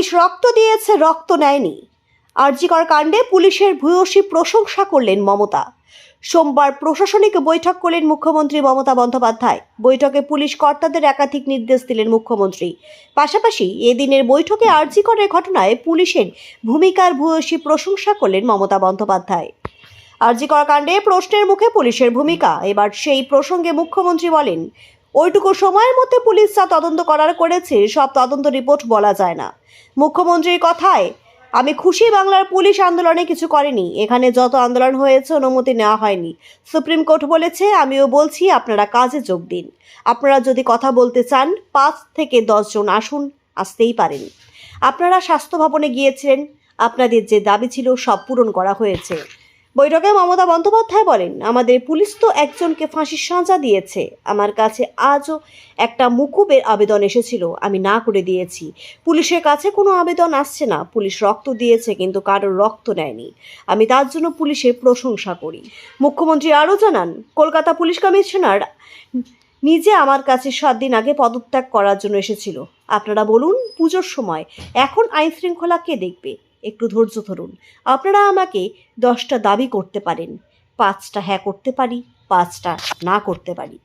Police রক্ত দিয়েছে, রক্ত নেয়নি। আরজিকর কাণ্ডে পুলিশের ভূয়সী প্রশংসা করলেন মমতা। সোমবার প্রশাসনিক বৈঠক করলেন মুখ্যমন্ত্রী মমতা বন্দ্যোপাধ্যায়। বৈঠকে পুলিশ কর্তাদের একাধিক নির্দেশ দিলেন মুখ্যমন্ত্রী। পাশাপাশি এদিনের বৈঠকে আরজিকরের ঘটনায় পুলিশের ভূমিকার ভূয়সী প্রশংসা করলেন মমতা বন্দ্যোপাধ্যায়। আরজিকর কাণ্ডে প্রশ্নের মুখে পুলিশের ভূমিকা। এবার সেই প্রসঙ্গে মুখ্যমন্ত্রী বলেন ওইটুকু সময়ের মধ্যে পুলিশ যা তদন্ত করার করেছে, সব তদন্ত রিপোর্ট বলা যায় না। মুখ্যমন্ত্রীর কথায়, আমি খুশি বাংলার পুলিশ আন্দোলনে কিছু করেনি। এখানে যত আন্দোলন হয়েছে, অনুমতি নেওয়া হয়নি। সুপ্রিম কোর্ট বলেছে, আমিও বলছি, আপনারা কাজে যোগ দিন। আপনারা যদি কথা বলতে চান, পাঁচ থেকে দশজন আসুন, আসতেই পারেন। আপনারা স্বাস্থ্য ভবনে গিয়েছিলেন। আপনাদের যে দাবি ছিল, সব পূরণ করা হয়েছে। বৈঠকে মমতা বন্দ্যোপাধ্যায় বলেন, আমাদের পুলিশ তো একজনকে ফাঁসির সাজা দিয়েছে। আমার কাছে আজও একটা মুকুবের আবেদন এসেছিল, আমি না করে দিয়েছি। পুলিশের কাছে কোনো আবেদন আসছে না। পুলিশ রক্ত দিয়েছে, কিন্তু কারোর রক্ত নেয়নি আমি তার জন্য পুলিশের প্রশংসা করি। মুখ্যমন্ত্রী আরও জানান, কলকাতা পুলিশ কমিশনার নিজে আমার কাছে সাত দিন আগে পদত্যাগ করার জন্য এসেছিল। আপনারা বলুন, পুজোর সময়। এখন আইন শৃঙ্খলা কে দেখবে? একটু ধৈর্য ধরুন। আপনারা আমাকে দশটা দাবি করতে পারেন। পাঁচটা হ্যাঁ করতে পারি, পাঁচটা না করতে পারি।